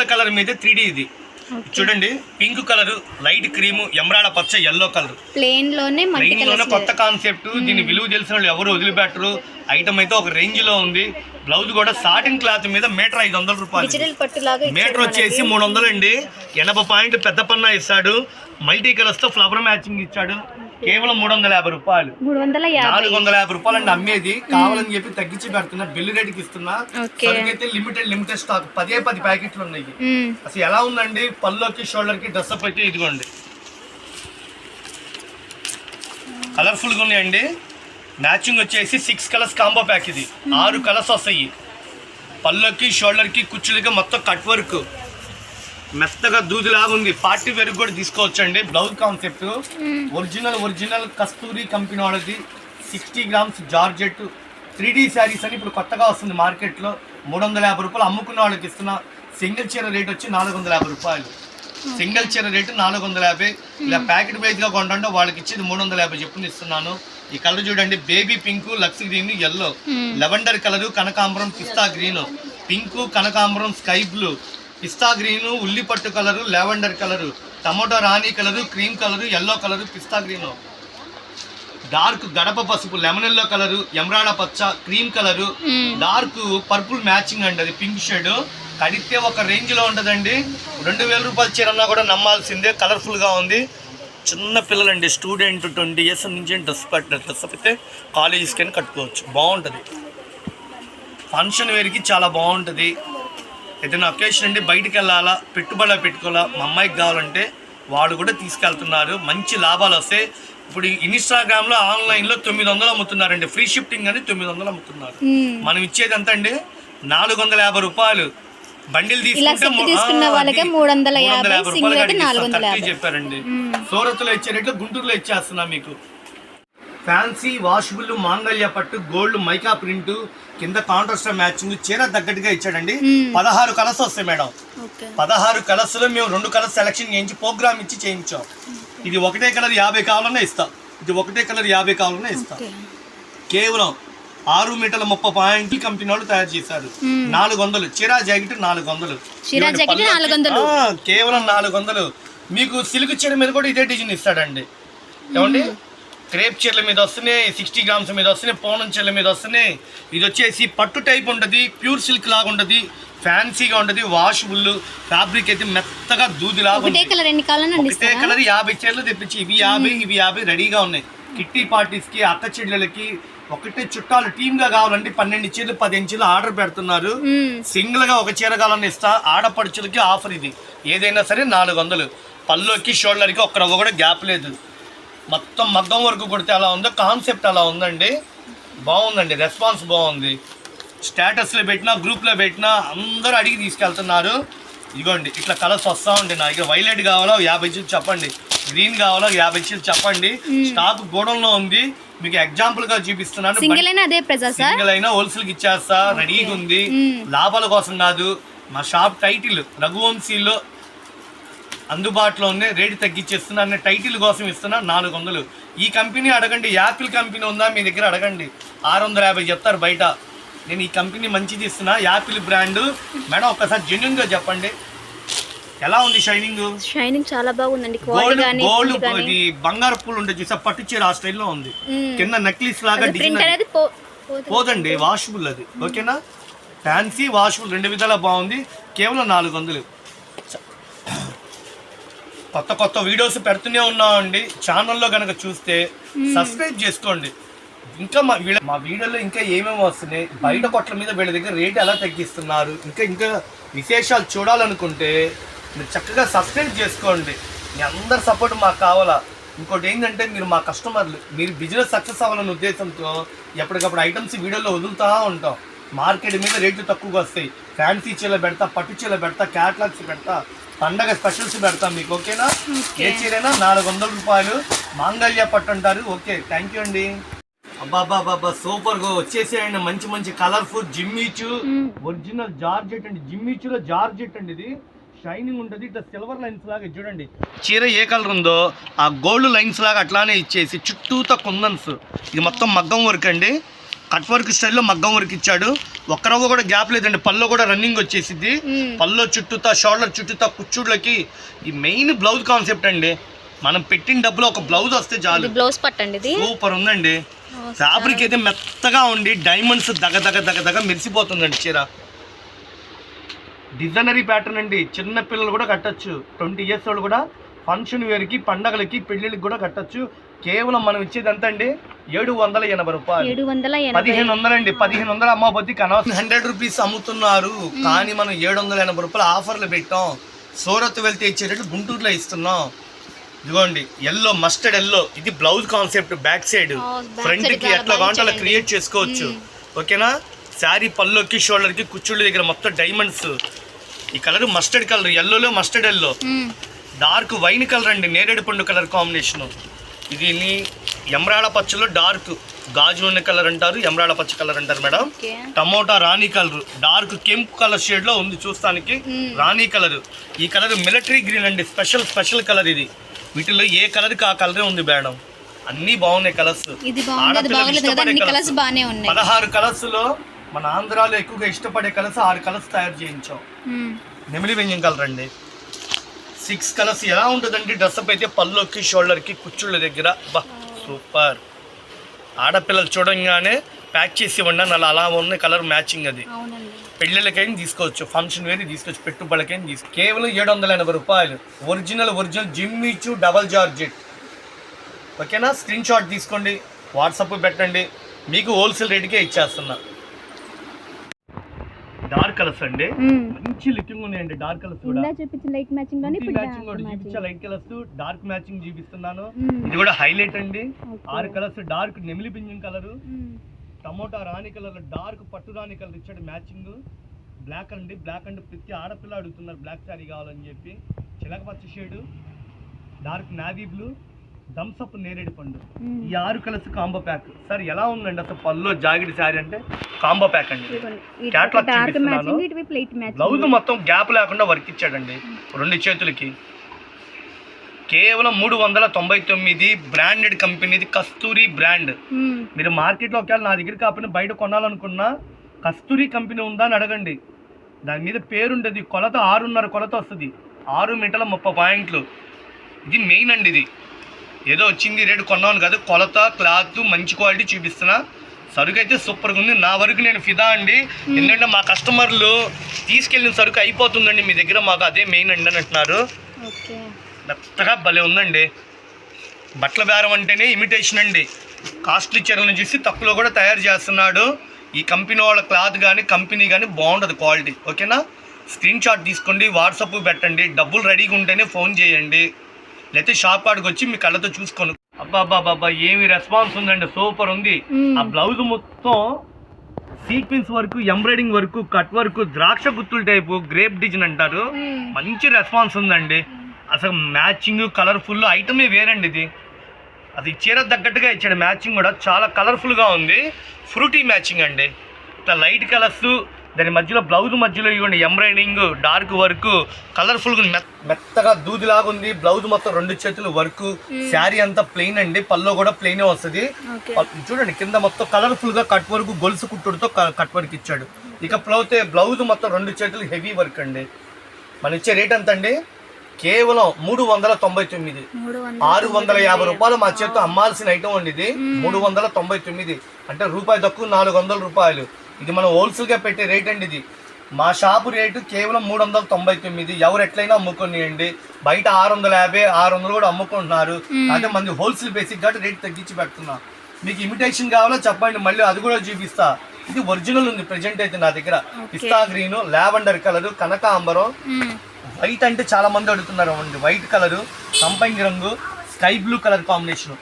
Single colour మీదే three ఇది. చూడండి పింక్ కలర్ లైట్ క్రీమ్ ఎమరాడ పచ్చ ఎల్లో కలర్. ప్లేన్లోనే మల్టీ ట్రైన్లోనే కలర్స్ కొత్త కాన్సెప్ట్ దీని విలువ తెలిసిన వాళ్ళు ఎవరు వదిలిపెట్టరు. ఐటమ్ అయితే ఒక రేంజ్లో ఉంది. బ్లౌజ్ కూడా సాటిన్ క్లాత్ మీద మీటర్ ఐదు వందల రూపాయలు. మీటర్ వచ్చేసి మూడు వందలు అండి ఎనభై పాయింట్ పెద్ద పన్నా ఇస్తాడు. మల్టీ కలర్స్తో ఫ్లవర్ మ్యాచింగ్ ఇచ్చాడు. కేవలం మూడు వందల యాభై రూపాయలు. మూడు వందల నాలుగు వందల యాభై రూపాయలు అండి అమ్మేది కావాలని చెప్పి తగ్గించి పెడుతున్నా బిల్లు రేటుకి ఇస్తున్నా. సరికైతే లిమిటెడ్ లిమిటెడ్ స్టాక్. పదే పది ప్యాకెట్లు ఉన్నాయి. అసలు ఎలా ఉందండి? పళ్ళుకి షోల్డర్కి డ్రెస్ అప్ అయితే ఇదిగోండి. కలర్ఫుల్గా ఉన్నాయండి. మ్యాచింగ్ వచ్చేసి సిక్స్ కలర్స్ కాంబో ప్యాక్ ఇది. ఆరు కలర్స్ వస్తాయి. పళ్ళకి షోల్డర్కి కుచ్చులకి మొత్తం కట్ వర్క్. మెత్తగా దూదిలాగా ఉంది. పార్టీ వేర్ కూడా తీసుకోవచ్చండి. Blouse concept original original Kasturi company వాళ్ళది. Sixty grams georgette. Three D saris అని ఇప్పుడు కొత్తగా వస్తుంది మార్కెట్లో. మూడు వందల యాభై రూపాయలు అమ్ముకున్న వాళ్ళకి ఇస్తున్న సింగిల్ చీర రేట్ వచ్చి నాలుగు వందల యాభై రూపాయలు. సింగిల్ చీర రేటు నాలుగు వందల యాభై. ఇలా ప్యాకెట్ వైజ్గా కొంటుంటే వాళ్ళకి ఇచ్చేది మూడు వందల యాభై చెప్పుని ఇస్తున్నాను. ఈ కలర్ చూడండి. బేబీ పింక్ లక్స్ గ్రీన్ ఎల్లో లెవెండర్ కలర్ కనకాంబరం పిస్తా గ్రీన్ పింక్ కనకాంబరం స్కై బ్లూ పిస్తా గ్రీన్ ఉల్లి పట్టు కలరు లెవెండర్ కలరు టమోటా రాణి colour cream colour yellow colour పిస్తా గ్రీన్. డార్క్ గడప పసుపు లెమన్ ఎల్లో కలరు ఎమరాడ పచ్చ cream colour. Dark purple matching అండి అది పింక్ షేడ్. కడితే ఒక రేంజ్లో ఉంటదండి. రెండు వేల రూపాయల చీరన్నా కూడా నమ్మాల్సిందే కలర్ఫుల్గా ఉంది. చిన్న పిల్లలండి స్టూడెంట్ ట్వంటీ ఇయర్స్ నుంచి డ్రెస్ పెట్టిన డ్రెస్ అయితే కాలేజెస్కి కట్టుకోవచ్చు. బాగుంటుంది. ఫంక్షన్ వేర్కి చాలా బాగుంటుంది. ఏదైనా అకేషన్ అండి బయటికి వెళ్ళాలా పెట్టుబడి పెట్టుకోవాలా మా అమ్మాయికి కావాలంటే వాళ్ళు కూడా తీసుకెళ్తున్నారు. మంచి లాభాలు వస్తాయి. ఇప్పుడు ఇన్స్టాగ్రామ్లో ఆన్లైన్లో తొమ్మిది వందలు అమ్ముతున్నారండి. ఫ్రీ షిఫ్టింగ్ అని తొమ్మిది వందలు అమ్ముతున్నారు. మ్మ్. మనం ఇచ్చేది ఎంత అండి? నాలుగు వందల యాభై రూపాయలు. బండిల్ తీసుకుంటే మూడు వందల యాభై. చెప్పారండి. సూరత్లో ఇచ్చే రేట్లు గుంటూరులో ఇచ్చేస్తున్నా మీకు. ఫ్యాన్సీ వాషబుల్ మాంగళ్య పట్టు గోల్డ్ మైకా ప్రింట్ కింద కాంట్రాస్ట్ మ్యాచింగ్ చీర తగ్గట్టుగా ఇచ్చాడండి. పదహారు కలర్స్ వస్తాయి మేడం. పదహారు కలర్స్లో మేము రెండు కలర్స్ సెలెక్షన్ చేయించి ప్రోగ్రామ్ ఇచ్చి చేయించాం. ఇది ఒకటే కలర్ యాభై కావాలన్నా ఇస్తా. ఇది ఒకటే కలర్ యాభై కావాలన్నా ఇస్తా. కేవలం ఆరు మీటర్ల ముప్పై పాయింట్ కంపెనీ వాళ్ళు తయారు చేశారు. నాలుగు వందలు. చీరా జాకెట్ నాలుగు వందలు. కేవలం నాలుగు వందలు. మీకు సిల్క్ చీర మీద కూడా ఇదే డిజైన్ ఇస్తాడండి. ఏమండి? క్రేప్ చీరల మీద వస్తున్నాయి సిక్స్టీ గ్రామ్స్ మీద వస్తున్నాయి పోనం చీరల మీద వస్తున్నాయి. ఇది వచ్చేసి పట్టు టైప్ ఉంటుంది ప్యూర్ సిల్క్ లాగా ఉంటుంది ఫ్యాన్సీగా ఉంటుంది వాషబుల్ ఫ్యాబ్రిక్ అయితే మెత్తగా ఒకటే ఉంటుంది కలర్ ఒకటే యాభై చీరలు తెప్పించి ఇవి యాభై ఇవి యాభై రెడీగా ఉన్నాయి. కిట్టి పార్టీస్కి అక్క చెల్లెలకి ఒకటే చుట్టాలు టీమ్గా కావాలంటే పన్నెండు చీరలు పదిహేను చీరలు ఆర్డర్ పెడుతున్నారు. సింగిల్గా ఒక చీర కావాలని ఇస్తా ఆడపడుచులకి ఆఫర్ ఇది. ఏదైనా సరే నాలుగు వందలు. పళ్ళుకి షోల్డర్కి ఒక్క కూడా గ్యాప్ లేదు. మొత్తం మగ్గం వరకు కొడితే అలా ఉందో? కాన్సెప్ట్ అలా ఉందండి. బాగుందండి. రెస్పాన్స్ బాగుంది. స్టేటస్లో పెట్టినా గ్రూప్లో పెట్టినా అందరూ అడిగి తీసుకెళ్తున్నారు. ఇదిగోండి ఇట్లా కలర్స్ వస్తూ ఉంటాయి నా దగ్గర. వైలెట్ కావాలో? యాభై చీలు చెప్పండి. గ్రీన్ కావాలో? యాభై చీలు చెప్పండి. స్టాక్ గోడంలో ఉంది. మీకు ఎగ్జాంపుల్గా చూపిస్తున్నాను సింగిల్ అయినా హోల్సేల్కి ఇచ్చేస్తా. రెడీగా ఉంది. లాభాల కోసం కాదు. మా షాప్ టైటిల్ రఘువంశీలో అందుబాటులో ఉన్నాయి రేటు తగ్గించేస్తున్నా అనే టైటిల్ కోసం ఇస్తున్నా నాలుగు వందలు. ఈ కంపెనీ అడగండి యాపిల్ కంపెనీ ఉందా మీ దగ్గర అడగండి. ఆరు వందల యాభై చెప్తారు బయట. నేను ఈ కంపెనీ మంచిది ఇస్తున్నా యాపిల్ బ్రాండ్ మేడం ఒక్కసారి జెన్యున్గా చెప్పండి. ఎలా ఉంది షైనింగ్ షైనింగ్ చాలా బాగుందండి గోల్డ్ గోల్డ్ ఇది బంగారు పూలు ఉంటుంది చూసా పట్టు చీర ఆ స్టైల్లో ఉంది. కింద నెక్లెస్ లాగా డిజైన్ అనేది. పోదండి వాషబుల్ అది. ఓకేనా? ఫ్యాన్సీ వాషబుల్ రెండు విధాలా బాగుంది. కేవలం నాలుగు వందలు. కొత్త కొత్త వీడియోస్ పెడుతూనే ఉన్నామండి ఛానల్లో కనుక చూస్తే సబ్స్క్రైబ్ చేసుకోండి. ఇంకా మా వీడియో మా వీడియోలో ఇంకా ఏమేమి వస్తున్నాయి? బయట కొట్ల మీద వీళ్ళ దగ్గర రేట్ ఎలా తగ్గిస్తున్నారు? ఇంకా ఇంకా విశేషాలు చూడాలనుకుంటే మీరు చక్కగా సబ్స్క్రైబ్ చేసుకోండి. మీ అందరి సపోర్ట్ మాకు కావాలా? ఇంకోటి ఏంటంటే మీరు మా కస్టమర్లు మీరు బిజినెస్ సక్సెస్ అవ్వాలనే ఉద్దేశంతో ఎప్పటికప్పుడు ఐటమ్స్ వీడియోలో వదులుతూ ఉంటాం. మార్కెట్ మీద రేట్లు తక్కువగా వస్తాయి. ఫ్యాన్సీ చీల పెడతా పట్టు చీల పెడతా క్యాట్లాగ్స్ పెడతా పండగ స్పెషల్స్ పెడతా మీకు ఓకేనా? ఏ చీరైనా నాలుగు వందల రూపాయలు మాంగళ్య పట్టు అంటారు. ఓకే థ్యాంక్ యూ అండి. అబ్బాబాబా సూపర్గా వచ్చేసేయండి. మంచి మంచి కలర్ఫుల్ జిమ్మిచు. ఒరిజినల్ జార్జెట్ అండి. జిమ్మిచులో జార్జెట్ అండి ఇది. షైనింగ్ ఉంటుంది. ఇట్లా సిల్వర్ లైన్స్ లాగా చూడండి. చీర ఏ కలర్ ఉందో ఆ గోల్డ్ లైన్స్ లాగా అట్లానే ఇచ్చేసి చుట్టూతో కుందన్స్. ఇది మొత్తం మగ్గం వర్క్ అండి కట్ వర్క్ స్టైల్లో మగ్గం వర్క్ ఇచ్చాడు. ఒక్క రవ్వ కూడా గ్యాప్ లేదండి. పళ్ళు కూడా రన్నింగ్ వచ్చేసిద్ది. మ్మ్. పళ్ళు చుట్టూతా షోల్డర్ చుట్టూతా కుచ్చుళ్ళకి ఈ మెయిన్ బ్లౌజ్ కాన్సెప్ట్ అండి. మనం పెట్టిన డబ్బులు ఒక బ్లౌజ్ వస్తే చాలు. బ్లౌజ్ పట్టండి సూపర్ ఉందండి. ఫ్యాబ్రిక్ అయితే మెత్తగా ఉండి డైమండ్స్ దగ దగ దగ దగ మెరిసిపోతుందండి చీర. డిజైనరీ ప్యాటర్న్ అండి. చిన్న పిల్లలు కూడా కట్టచ్చు. ట్వంటీ ఇయర్స్ వాళ్ళు కూడా ఫంక్షన్ వేర్కి పండగలకి పెళ్ళిళ్ళకి కూడా కట్టచ్చు. కేవలం మనం ఇచ్చేది ఎంత అండి ఏడు వందల ఎనభై రూపాయలు. ఏడు వందల ఎనభై. పదిహేను వందలండి పదిహేను వందలు అమ్మబోద్ది కనవసం హండ్రెడ్ రూపీస్ అమ్ముతున్నారు. కానీ మనం ఏడు వందల ఎనభై రూపాయలు ఆఫర్లు పెట్టాం. సూరత్ వెళ్తే ఇచ్చేటట్టు గుంటూరులో ఇస్తున్నాం. ఇదిగోండి ఎల్లో మస్టర్డ్ ఎల్లో. ఇది బ్లౌజ్ కాన్సెప్ట్ బ్యాక్ సైడ్ ఫ్రంట్కి ఎట్లా కావాలంటే అలా. క్రియేట్ చేసుకోవచ్చు. ఓకేనా? శారీ పల్లోకి షోల్డర్కి కుచ్చుళ్ళ దగ్గర మొత్తం డైమండ్స్ ఈ colour mustard colour ఎల్లోలో mustard yellow. Dark wine colour అండి నేరేడు పండు కలర్ కాంబినేషన్. ఇది ఎమరాడ పచ్చలో డార్క్ గాజు ఉన్న కలర్ అంటారు ఎమరాడ పచ్చ కలర్ అంటారు మేడం. టమోటా రాణి కలర్ డార్క్ కెంపు కలర్ షేడ్లో ఉంది చూస్తానికి. రాణి కలర్. ఈ కలర్ మిలిటరీ గ్రీన్ అండి స్పెషల్ స్పెషల్ కలర్ ఇది. వీటిలో ఏ కలర్కి ఆ కలరే ఉంది మేడం. అన్నీ బాగున్నాయి కలర్స్. పదహారు కలర్స్లో మన ఆంధ్రాలో ఎక్కువగా ఇష్టపడే కలర్స్ ఆరు కలర్స్ తయారు చేయించాం. నెమిలి వెంజం కలర్ అండి. సిక్స్ కలర్స్ ఎలా ఉంటుందండి? డ్రెస్అప్ అయితే పళ్ళుకి షోల్డర్కి కుచ్చుళ్ళ దగ్గర. బా సూపర్. ఆడపిల్లలు చూడంగానే ప్యాక్ చేసి ఇవ్వండి అలా అలా ఉన్న కలర్ మ్యాచింగ్ అది. పెళ్ళిళ్ళకైనా తీసుకోవచ్చు ఫంక్షన్ వేరే తీసుకోవచ్చు పెట్టుబడికైనా తీసుకో కేవలం ఏడు వందల ఎనభై రూపాయలు. Original original జిమ్మిచ్చు double georgette. ఓకేనా? స్క్రీన్ షాట్ తీసుకోండి వాట్సాప్ పెట్టండి. మీకు హోల్సేల్ రేటుకే ఇచ్చేస్తున్నా. డార్క్ కలర్స్ అండి. మంచి లుకింగ్ ఉన్నాయండి డార్క్ కలర్స్ కూడా. చూపించిన లైట్ మ్యాచింగ్ మ్యాచింగ్ కూడా చూపించా లైట్ కలర్స్ డార్క్ మ్యాచింగ్ చూపిస్తున్నాను. ఇది కూడా హైలైట్ అండి. ఆరు కలర్స్ డార్క్ నెమిలి పింజం కలర్. టమోటా రాణి కలర్ డార్క్ పట్టు రాణి కలర్ ఇచ్చాడు మ్యాచింగ్ బ్లాక్ అండి బ్లాక్ అంటే ప్రతి ఆడపిల్ల అడుగుతున్నారు బ్లాక్ శారీ కావాలని చెప్పి. చిలక పచ్చ shade dark navy blue Thums Up నేరేడు పండు. ఈ ఆరు కలర్స్ కాంబో ప్యాక్. సార్ ఎలా ఉందండి అసలు పళ్ళు జాగిడి శారీ అంటే కాంబో ప్యాక్ అండి చూపిస్తున్నాను. బ్లౌజ్ మొత్తం గ్యాప్ లేకుండా వర్క్ ఇచ్చాడండి. రెండు చేతులకి. కేవలం మూడు వందల తొంభై తొమ్మిది బ్రాండెడ్ కంపెనీది కస్తూరి బ్రాండ్. మీరు మార్కెట్లో ఒకవేళ నా దగ్గర కాకపోయినా బయట కొనాలనుకున్నా కస్తూరి కంపెనీ ఉందా అని అడగండి. దాని మీద పేరుండదు. కొలత ఆరున్నర కొలత వస్తుంది. ఆరు మీటర్ల ముప్పై పాయింట్లు. ఇది మెయిన్ అండి ఇది. ఏదో వచ్చింది రేటు కొన్నాను కాదు కొలత క్లాత్ మంచి క్వాలిటీ చూపిస్తున్నా. సరుకు అయితే సూపర్గా ఉంది. నా వరకు నేను ఫిదా అండి. ఎందుకంటే మా కస్టమర్లు తీసుకెళ్ళిన సరుకు అయిపోతుందండి మీ దగ్గర. మాకు అదే మెయిన్ అండి అని అంటున్నారు. మెత్తగా భలే ఉందండి. బట్టల బేరం అంటేనే ఇమిటేషన్ అండి. కాస్ట్లీ చీరలను చూసి తక్కువలో కూడా తయారు చేస్తున్నాడు. ఈ కంపెనీ వాళ్ళ క్లాత్ కానీ కంపెనీ కానీ బాగుంటుంది క్వాలిటీ. ఓకేనా? స్క్రీన్ షాట్ తీసుకోండి వాట్సాప్ పెట్టండి. డబ్బులు రెడీగా ఉంటేనే ఫోన్ చేయండి. లేకపోతే షాప్ కాడికి వచ్చి మీ కళ్ళతో చూసుకోండి అబ్బా అబ్బా అబ్బా ఏమి రెస్పాన్స్ ఉందండి సూపర్ ఉంది. ఆ బ్లౌజ్ మొత్తం sequence work embroidering work cut work ద్రాక్ష గుత్తుల టైపు గ్రేప్ డిజైన్ అంటారు. మంచి రెస్పాన్స్ ఉందండి. అసలు మ్యాచింగ్ కలర్ఫుల్ ఐటమే వేరండి ఇది. అది చీర తగ్గట్టుగా ఇచ్చాడు. మ్యాచింగ్ కూడా చాలా కలర్ఫుల్గా ఉంది. ఫ్రూటీ మ్యాచింగ్ అండి. ఇట్లా లైట్ కలర్స్ దాని మధ్యలో బ్లౌజ్ మధ్యలో ఇవ్వండి ఎంబ్రాయిడింగ్ డార్క్ వర్క్ కలర్ఫుల్గా మెత్తగా దూదిలాగా ఉంది. బ్లౌజ్ మొత్తం రెండు చేతులు వర్క్ శారీ అంతా ప్లెయిన్ అండి. పల్లో కూడా ప్లెయినే వస్తుంది. చూడండి కింద మొత్తం కలర్ఫుల్గా కట్ వర్క్ గొలుసు కుట్టుడుతో కట్ వర్క్ ఇచ్చాడు. ఇక ప్లౌతే బ్లౌజ్ మొత్తం రెండు చేతులు హెవీ వర్క్ అండి. మన ఇచ్చే రేట్ ఎంత అండి కేవలం మూడు వందల తొంభై తొమ్మిది. ఆరు వందల యాభై రూపాయలు మా చేతితో అమ్మాల్సిన ఐటమ్ అండి ఇది. మూడు వందల తొంభై తొమ్మిది. అంటే రూపాయి తక్కువ నాలుగు వందల రూపాయలు. ఇది మనం హోల్సేల్గా పెట్టే రేట్ అండి ఇది. మా షాపు రేటు కేవలం మూడు వందల తొంభై తొమ్మిది. ఎవరు ఎట్లయినా అమ్ముకొనియండి. బయట ఆరు వందల యాభై ఆరు వందలు కూడా అమ్ముకుంటున్నారు. అంటే మంది హోల్సేల్ బేసిక్ కాబట్టి రేట్ తగ్గించి పెడుతున్నా. మీకు ఇమిటేషన్ కావాలో చెప్పండి. మళ్ళీ అది కూడా చూపిస్తా. ఇది ఒరిజినల్ ఉంది ప్రెజెంట్ అయితే నా దగ్గర. పిస్తా గ్రీన్ లావెండర్ కలర్ కనకాంబరం. వైట్ అంటే చాలా మంది అడుగుతున్నారు. అండి వైట్ కలరు సంపంగి రంగు స్కై బ్లూ కలర్ కాంబినేషన్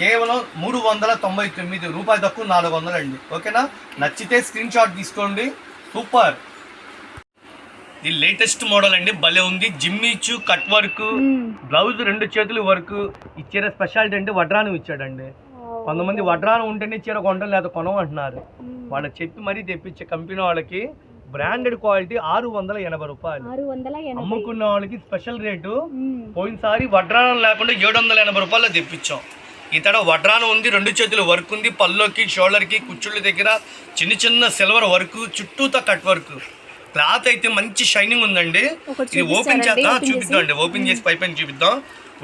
కేవలం మూడు వందల తొంభై తొమ్మిది రూపాయలు తక్కువ నాలుగు వందలు అండి ఓకేనా? నచ్చితే స్క్రీన్ షాట్ తీసుకోండి. సూపర్! ఇది లేటెస్ట్ మోడల్ అండి. భలే ఉంది. జిమ్మిచ్చు కట్ వర్క్. బ్లౌజ్ రెండు చేతులు వర్క్. ఇచ్చిన స్పెషాలిటీ అంటే వడ్రానం ఇచ్చాడండి. కొంతమంది వడ్రానం ఉంటేనే చీర కొంటాం లేదా కొనం అంటున్నారు వాళ్ళకి చెప్పి మరీ తెప్పించే కంపెనీ వాళ్ళకి బ్రాండెడ్ క్వాలిటీ ఆరు వందల ఎనభై రూపాయలు. అమ్ముకున్న వాళ్ళకి స్పెషల్ రేటు. పోయినసారి వడ్రానం లేకుండా ఏడు వందల ఎనభై రూపాయలు తెప్పించాం. ఇతడ వడ్రానం ఉంది రెండు చేతులు వర్క్ ఉంది పల్లోకి షోల్డర్కి కుచ్చుళ్ళ దగ్గర చిన్న చిన్న సిల్వర్ వర్క్ చుట్టూతో కట్ వర్క్. క్లాత్ అయితే మంచి షైనింగ్ ఉందండి. ఇది ఓపెన్ చేద్దాం చూపిద్దాం అండి ఓపెన్ చేసి పై పైన చూపిద్దాం.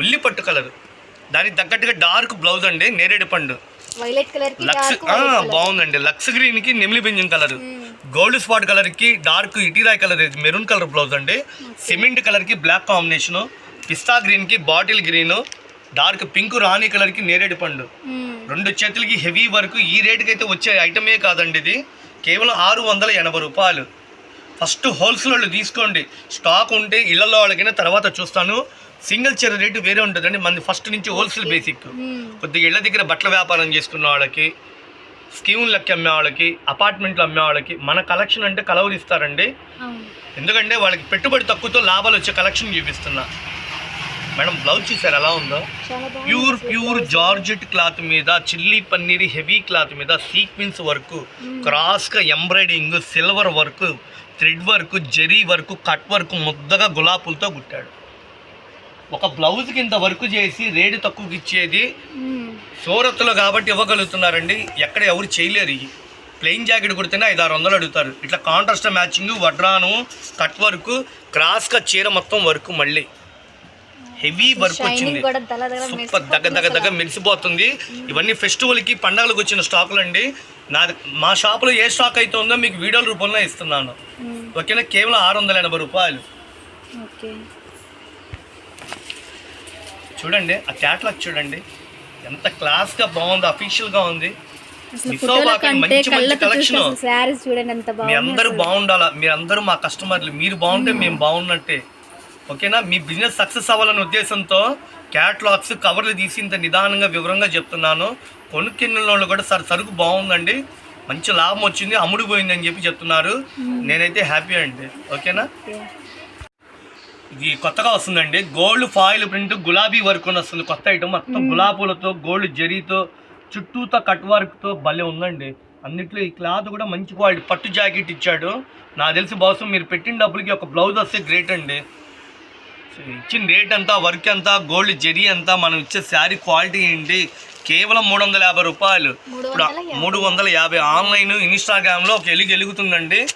ఉల్లి పట్టు కలర్. దానికి తగ్గట్టుగా డార్క్ బ్లౌజ్ అండి నేరేడు పండు. లక్స్ బాగుందండి. లక్స్ గ్రీన్కి నెమిలి బింజం కలర్. గోల్డ్ స్పాట్ కలర్కి డార్క్ ఇటీరాయ్ కలర్ మెరూన్ కలర్ బ్లౌజ్ అండి. సిమెంట్ కలర్కి బ్లాక్ కాంబినేషన్. పిస్తా గ్రీన్కి బాటిల్ గ్రీన్. డార్క్ పింక్ రాణి కలర్కి నేరేడు పండు. రెండు చేతులకి హెవీ వర్క్ ఈ రేటుకి అయితే వచ్చే ఐటమే కాదండి ఇది. కేవలం ఆరు వందల ఎనభై రూపాయలు. ఫస్ట్ హోల్సేల్ వాళ్ళు తీసుకోండి. స్టాక్ ఉంటే ఇళ్ళలో వాళ్ళకైనా తర్వాత చూస్తాను. సింగిల్ చీర రేటు వేరే ఉంటుందండి. మన ఫస్ట్ నుంచి హోల్సేల్ బేసిక్ కొద్దిగా ఇళ్ళ దగ్గర బట్టల వ్యాపారం చేసుకున్న వాళ్ళకి స్కీములకి అమ్మే వాళ్ళకి అపార్ట్మెంట్లు అమ్మే వాళ్ళకి మన కలెక్షన్ అంటే అవును. ఎందుకంటే వాళ్ళకి పెట్టుబడి తక్కువతో లాభాలు వచ్చే కలెక్షన్ చూపిస్తున్నా. మేడం బ్లౌజ్ చూసారు ఎలా ఉందో? ప్యూర్ ప్యూర్ జార్జెట్ క్లాత్ మీద చిల్లీ పన్నీర్ హెవీ క్లాత్ మీద సీక్వెన్స్ వర్క్ క్రాస్గా embroidering silver work thread work zari work cut work ముద్దగా గులాపులతో కుట్టాడు. ఒక బ్లౌజ్కి ఇంత వర్క్ చేసి రేటు తక్కువకి ఇచ్చేది సూరత్లో కాబట్టి ఇవ్వగలుగుతున్నారండి. ఎక్కడ ఎవరు చేయలేరు. ఇవి ప్లెయిన్ జాకెట్ కుడితేనే ఐదు ఆరు వందలు అడుగుతారు. ఇట్లా కాంట్రాస్ట్ మ్యాచింగ్ వడ్రాను కట్ వర్క్ క్రాస్గా చీర మొత్తం వర్క్ మళ్ళీ. హెవీ వర్క్ వచ్చింది. సూపర్ దగ్గ దగ్గ దగ్గ మెరిసిపోతుంది. ఇవన్నీ ఫెస్టివల్కి పండగలకు వచ్చిన స్టాకులు అండి. నా మా షాపులో ఏ స్టాక్ అయితే ఉందో మీకు వీడియోల రూపంలో ఇస్తున్నాను. ఓకేనా? కేవలం ఆరు వందల ఎనభై రూపాయలు. చూడండి ఆ క్యాట్లాగ్ చూడండి. ఎంత క్లాస్గా బాగుంది అఫీషియల్గా ఉంది. మీ అందరూ. బాగుండాలా? మీరందరూ మా కస్టమర్లు. మీరు బాగుంటే మేము బాగున్నట్టే. ఓకేనా? మీ బిజినెస్ సక్సెస్ అవ్వాలనే ఉద్దేశంతో క్యాట్లాగ్స్ కవర్లు తీసి ఇంత నిదానంగా వివరంగా చెప్తున్నాను. కొనుక్కిన్న వాళ్ళు కూడా సార్ సరుకు బాగుందండి. మంచి లాభం వచ్చింది అమ్ముడు పోయిందని చెప్పి చెప్తున్నారు. నేనైతే హ్యాపీ అండి. ఓకేనా? ఓకే. ఇది కొత్తగా వస్తుందండి. గోల్డ్ ఫాయిల్ ప్రింట్ గులాబీ వర్క్ అని వస్తుంది. కొత్త ఐటమ్. మొత్తం గులాబీలతో గోల్డ్ జరీతో చుట్టూతో కట్ వర్క్తో భలే ఉందండి. అన్నిట్లో ఈ క్లాత్ కూడా మంచి క్వాలిటీ. పట్టు జాకెట్ ఇచ్చాడు. నాకు తెలిసి బహుశా మీరు పెట్టిన డబ్బులకి ఒక బ్లౌజ్ వస్తే గ్రేట్ అండి. ఇచ్చిన రేట్ అంతా వర్క్ అంతా గోల్డ్ జరీ అంతా మనం ఇచ్చే శారీ క్వాలిటీ ఏంటి? కేవలం మూడు వందల యాభై రూపాయలు. ఇప్పుడు. మూడు వందల యాభై. ఆన్లైన్ ఇన్స్టాగ్రామ్లో ఒక ఎలుగు ఎలుగుతుందండి.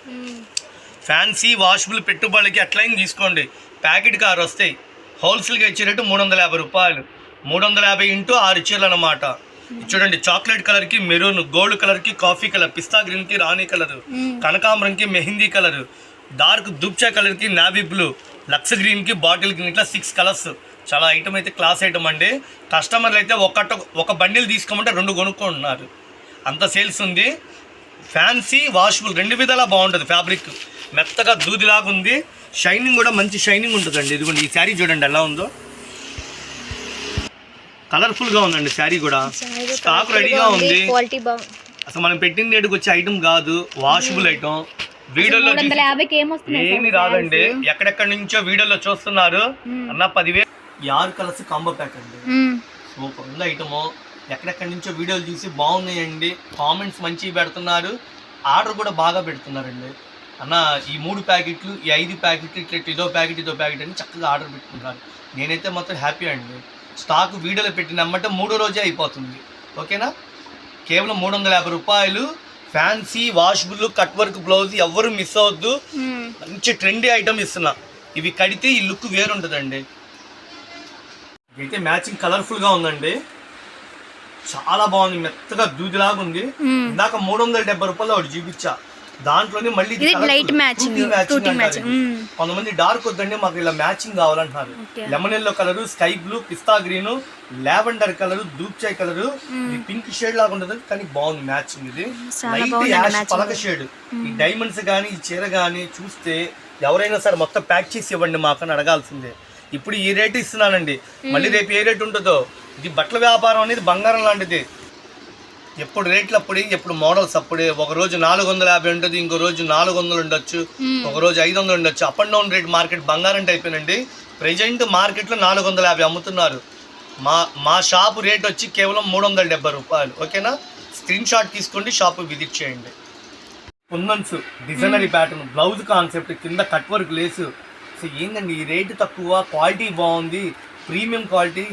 ఫ్యాన్సీ వాషబుల్ పెట్టుబడికి ఎట్లయినా తీసుకోండి. ప్యాకెట్ కార్ వస్తాయి హోల్సేల్గా ఇచ్చే రేటు మూడు వందల యాభై రూపాయలు. మూడు వందల యాభై ఇంటూ ఆరు చీరలు అనమాట చూడండి చాక్లెట్ కలర్కి మెరూన్ గోల్డ్ కలర్కి కాఫీ కలర్ పిస్తా గ్రీన్కి రాణి కలర్ కనకాంబరంకి మెహందీ కలర్ డార్క్ దుప్చా కలర్కి నావీ బ్లూ లక్స్ గ్రీన్కి బాటిల్ గ్రీన్ ఇట్లా సిక్స్ కలర్స్ చాలా ఐటమ్ అయితే క్లాస్ ఐటమ్ అండి. కస్టమర్లు అయితే ఒకట ఒక బండిల్ తీసుకోమంటే రెండు కొనుక్కుంటున్నారు. అంత సేల్స్ ఉంది. ఫ్యాన్సీ వాషబుల్ రెండు విధాలా బాగుంటుంది ఫ్యాబ్రిక్ మెత్తగా దూదిలాగా ఉంది. షైనింగ్ కూడా మంచి షైనింగ్ ఉంటుందండి. ఇదిగోండి ఈ శారీ చూడండి ఎలా ఉందో. కలర్ఫుల్గా ఉందండి శారీ కూడా. స్టాక్ రెడీగా ఉంది. అసలు మనం పెట్టిన రేటుకి వచ్చే ఐటమ్ కాదు వాషబుల్ ఐటమ్ వీడియోలో ఏమి రాదండి. ఎక్కడెక్కడి నుంచో వీడియోలో చూస్తున్నారు. అన్న పదివేలు. ఈ ఆరు కలర్స్ కాంబో ప్యాక్ అండి సూపర్ ఉంది ఐటము ఎక్కడెక్కడి నుంచో వీడియోలు చూసి బాగున్నాయండి. కామెంట్స్ మంచిగా పెడుతున్నారు. ఆర్డర్ కూడా బాగా పెడుతున్నారండి. అన్న ఈ మూడు ప్యాకెట్లు ఈ ఐదు ప్యాకెట్లు ఇట్లా ఇదో ప్యాకెట్ ఇదో ప్యాకెట్ అని చక్కగా ఆర్డర్ పెట్టుకుంటారు నేనైతే మాత్రం హ్యాపీ అండి. స్టాక్ వీడియోలో పెట్టినమ్మంటే మూడో రోజే అయిపోతుంది. ఓకేనా కేవలం మూడు వందల యాభై రూపాయలు fancy washable cut work blouse ఎవ్వరు మిస్ అవ్వద్దు. మంచి ట్రెండీ ఐటమ్ ఇస్తున్నా. ఇవి కడితే ఈ లుక్ వేరుంటుందండి. ఇదైతే మ్యాచింగ్ కలర్ఫుల్గా ఉందండి. చాలా బాగుంది. మెత్తగా దూదిలాగా ఉంది ఇందాక మూడు వందల డెబ్బై రూపాయలు ఒకటి చూపించా. దాంట్లోనే మళ్ళీ matching. మ్మ్. కొంతమంది డార్క్ వద్దండి మాకు ఇలా మ్యాచింగ్ కావాలంటున్నారు. Lemon yellow colour sky blue పిస్తా గ్రీన్ లావెండర్ కలర్ దూప్చాయ్ కలర్ పింక్ షేడ్ లాగా ఉంటుంది కానీ బాగుంది మ్యాచింగ్ ఇది. Light ash. పలక షేడ్ ఈ డైమండ్స్ కానీ ఈ చీర కానీ చూస్తే ఎవరైనా సరే మొత్తం ప్యాక్ చేసి ఇవ్వండి మాకు అని అడగాల్సిందే. ఇప్పుడు ఈ రేటు ఇస్తున్నానండి. మళ్ళీ రేపు ఏ రేటు ఉంటుందో? ఇది బట్టల వ్యాపారం అనేది బంగారం లాంటిది. ఎప్పుడు రేట్లు అప్పుడే ఎప్పుడు మోడల్స్ అప్పుడే. ఒక రోజు నాలుగు వందల యాభై ఉంటుంది ఇంకో రోజు నాలుగు వందలు ఉండొచ్చు ఒక రోజు ఐదు వందలు ఉండొచ్చు. Up and down rate market బంగారం అయిపోయినండి ప్రజెంట్ మార్కెట్లో నాలుగు వందల యాభై అమ్ముతున్నారు. మా మా షాపు రేట్ వచ్చి కేవలం మూడు వందల డెబ్బై రూపాయలు. ఓకేనా స్క్రీన్ షాట్ తీసుకోండి షాపు విజిట్ చేయండి. కుందన్స్ డిజైనరీ ప్యాటర్న్ బ్లౌజ్ కాన్సెప్ట్ కింద కట్ వర్క్ లేసు సో ఏందండి ఈ రేటు తక్కువ క్వాలిటీ బాగుంది ప్రీమియం క్వాలిటీ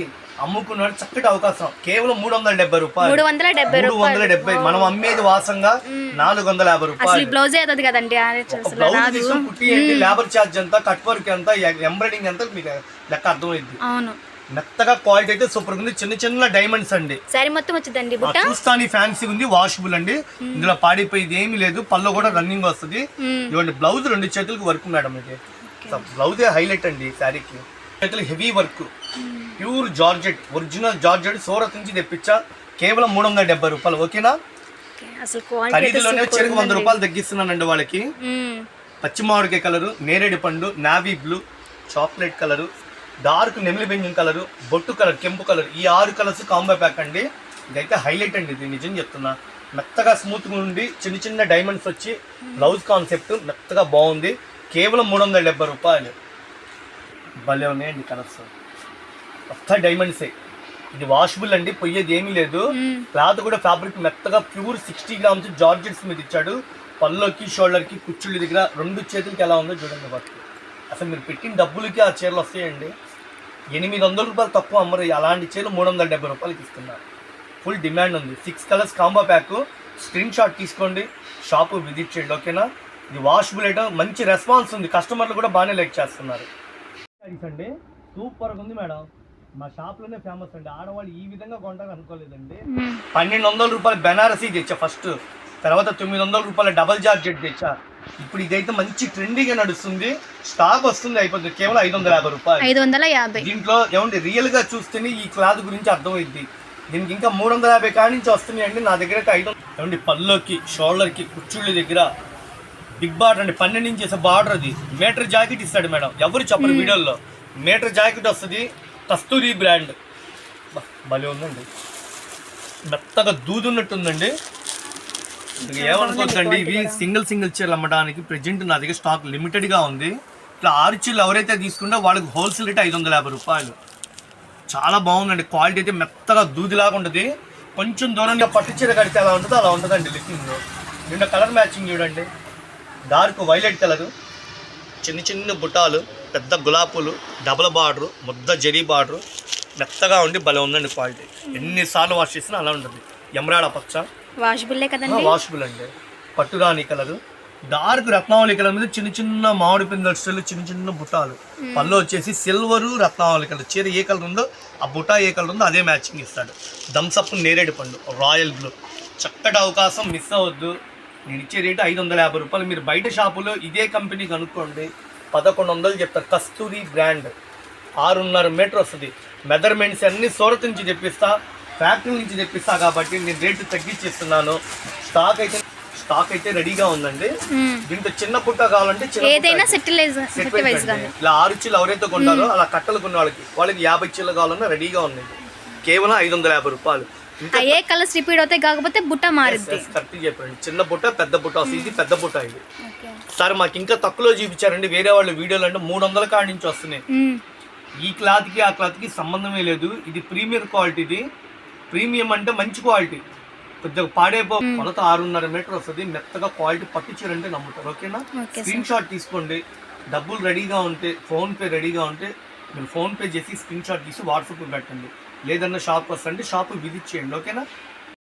అమ్ముకున్నాడు చక్కటి అవకాశం. కేవలం మూడు వందల డెబ్బై రూపాయలు. మూడు వందల డెబ్బై మూడు వందల డెబ్బై. మనం అమ్మేది వాసంగా నాలుగు వందల యాభై రూపాయలు. బ్లౌజ్ అవుతుంది కదండి బ్లౌజ్ తీసుకొని కుట్టి లేబర్ ఛార్జ్ ఎంత కట్ వర్క్ ఎంత ఎంబ్రాయిడింగ్ ఎంత మీకు లెక్క అర్థమైంది. అవును. మెత్తగా క్వాలిటీ అయితే సూపర్ ఉంది. చిన్న చిన్న డైమండ్స్ అండి. శారీ మొత్తం వచ్చిందండి చూస్తాను ఫ్యాన్సీ ఉంది వాషబుల్ అండి. ఇందులో పాడిపోయేది ఏమీ లేదు. పళ్ళు కూడా రన్నింగ్ వస్తుంది. ఇవ్వండి బ్లౌజ్ రెండు చేతులకు వర్క్ మేడం ఇది. బ్లౌజే హైలైట్ అండి శారీకి చేతులు heavy work pure georgette original georgette Surat నుంచి తెప్పించా. కేవలం మూడు వందల డెబ్బై రూపాయలు ఓకేనా? ఖరీదులోనే చెరుకు వంద. రూపాయలు తగ్గిస్తున్నానండి వాళ్ళకి. పచ్చి మామిడికాయ కలరు నేరేడు పండు navy blue chocolate colour dark నెమిలి బెంజం కలరు బొట్టు కలర్ కెంపు కలర్ ఈ ఆరు కలర్స్ కాంబో ప్యాక్ అండి. ఇదైతే హైలైట్ అండి ఇది నిజం చెప్తున్నా. మెత్తగా స్మూత్గా ఉండి చిన్న చిన్న డైమండ్స్ వచ్చి బ్లౌజ్ కాన్సెప్ట్ మెత్తగా బాగుంది. కేవలం మూడు వందల డెబ్బై రూపాయలు. భలే ఉన్నాయండి కలర్స్. కొత్త డైమండ్సే ఇది వాషబుల్ అండి పొయ్యేది ఏమీ లేదు. క్లాత్ కూడా ఫ్యాబ్రిక్ మెత్తగా ప్యూర్ సిక్స్టీ గ్రామ్స్ జార్జెట్స్ మీద ఇచ్చాడు. పళ్ళకి షోల్డర్కి కుచ్చుళ్ళ దగ్గర రెండు చేతులకి ఎలా ఉందో చూడండి వర్క్ అసలు మీరు పెట్టిన డబ్బులకి ఆ చీరలు వస్తాయండి. ఎనిమిది వందల రూపాయలు తక్కువ అమ్మరు. అలాంటి చీరలు మూడు వందల డెబ్బై రూపాయలకి ఇస్తున్నారు. ఫుల్ డిమాండ్ ఉంది. Six colours combo pack screen shot తీసుకోండి. షాపు విజిట్ చేయండి ఓకేనా ఇది వాషబుల్ ఐటమ్ మంచి రెస్పాన్స్ ఉంది. కస్టమర్లు కూడా బాగానే లైక్ చేస్తున్నారు. అండి సూపర్గా ఉంది మేడం. మా షాప్లోనే ఫేమస్ అండి. ఆడవాళ్ళు ఈ విధంగా కొంటారు అనుకోలేదండి. పన్నెండు వందల రూపాయలు బెనారసీ తెచ్చా ఫస్ట్ తర్వాత తొమ్మిది వందల రూపాయల డబల్ జార్జెట్ తెచ్చా. ఇప్పుడు ఇదైతే మంచి ట్రెండింగ్గా నడుస్తుంది. స్టాక్ వస్తుంది అయిపోతుంది. కేవలం ఐదు వందల యాభై రూపాయలు. ఐదు వందల యాభై. దీంట్లో ఏమండి రియల్గా చూస్తేనే ఈ క్లాత్ గురించి అర్థమైంది దీనికి ఇంకా మూడు వందల యాభై కాడి నుంచి వస్తున్నాయండి. నా దగ్గర ఐదు ఏమండి పళ్ళుకి షోల్డర్కి కుచ్చుళ్ళ దగ్గర బిగ్ బార్డర్ అండి. పన్నెండు ఇంచెస్ బార్డర్ అది. మీటర్ జాకెట్ ఇస్తాడు మేడం. ఎవరు చెప్పరు వీడియోలో మీటర్ జాకెట్ వస్తుంది. కస్తూరి బ్రాండ్. భలే ఉందండి. మెత్తగా దూదున్నట్టుందండి. ఏమనుకోవద్దండి ఇవి సింగిల్ సింగిల్ చీరలు అమ్మడానికి ప్రెజెంట్ నా దగ్గర స్టాక్ లిమిటెడ్గా ఉంది. ఇట్లా ఆరు చీరలు ఎవరైతే తీసుకుంటే వాళ్ళకి హోల్సేల్ రేట్ ఐదు వందల యాభై రూపాయలు. చాలా బాగుందండి. క్వాలిటీ అయితే మెత్తగా దూదిలాగా ఉంటుంది. కొంచెం దూరంగా పట్టు చీర కడితే ఎలా ఉంటుందో అలా ఉంటుందండి లుకింగ్ నిన్న కలర్ మ్యాచింగ్ చూడండి. Dark violet colour. చిన్న చిన్న బుటాలు. పెద్ద గులాబీలు డబల్ బార్డరు ముద్ద జరీ బార్డరు మెత్తగా ఉండి భలే ఉందండి క్వాలిటీ. ఎన్నిసార్లు వాష్ చేసినా అలా ఉంటుంది. ఎమరాడ పచ్చ. వాషబుల్లే కదండి? వాషబుల్ అండి. పట్టురాణి కలరు. డార్క్ రత్నావళి కలర్ మీద చిన్న చిన్న మామిడి పిందలు చిన్న చిన్న బుట్టాలు పళ్ళు వచ్చేసి సిల్వరు రత్నావళి కలర్. చీర ఏ కలర్ ఉందో ఆ బుటా ఏ కలర్ ఉందో అదే మ్యాచింగ్ ఇస్తాడు. థమ్సప్ నేరేడు పండు రాయల్ బ్లూ చక్కటి అవకాశం మిస్ అవ్వద్దు. నేను ఇచ్చే రేటు ఐదు వందల యాభై రూపాయలు. మీరు బయట షాపులో ఇదే కంపెనీ కనుక్కోండి పదకొండు వందలు చెప్తారు కస్తూరి బ్రాండ్. ఆరున్నర మీటర్ వస్తుంది. మెజర్మెంట్స్ అన్ని సూరత్ నుంచి తెప్పిస్తా ఫ్యాక్టరీ నుంచి తెప్పిస్తా కాబట్టి నేను రేటు తగ్గించేస్తున్నాను. స్టాక్ అయితే స్టాక్ అయితే రెడీగా ఉందండి. దీంతో చిన్న పుట్ట కావాలంటే ఏదైనా ఇలా ఆరు చీలు ఎవరైతే కొంటారో అలా కట్టలు కొన్న వాళ్ళకి వాళ్ళకి యాభై చీలు కావాలన్నా రెడీగా ఉన్నాయి. కేవలం ఐదు వందల యాభై రూపాయలు. అయ్యే కలర్స్ రిపీట్ అవుతాయి కాకపోతే బుట్ట మారుద్ది. కరెక్ట్ చెప్పండి చిన్న బుట్ట పెద్ద బుట్ట వస్తుంది ఇది పెద్ద బుట్ట ఇది. సార్ మాకు ఇంకా తక్కువలో చూపించారండి. వేరే వాళ్ళ వీడియోలు అంటే మూడు వందల కాడి నుంచి వస్తున్నాయి. మ్మ్. ఈ క్లాత్కి ఆ క్లాత్కి సంబంధమే లేదు. ఇది ప్రీమియర్ క్వాలిటీది ప్రీమియం అంటే మంచి క్వాలిటీ. కొద్దిగా పాడైపో కొలత ఆరున్నర మీటర్ వస్తుంది. మెత్తగా క్వాలిటీ పట్టు చీర అంటే నమ్ముతారు ఓకేనా ఓకే స్క్రీన్ షాట్ తీసుకోండి. డబ్బులు రెడీగా ఉంటే ఫోన్ పే రెడీగా ఉంటే మీరు ఫోన్ పే చేసి స్క్రీన్ షాట్ తీసి వాట్సాప్ పెట్టండి. లేదన్నా షాప్ వస్తుంటే షాప్ విజిట్ చేయండి ఓకేనా?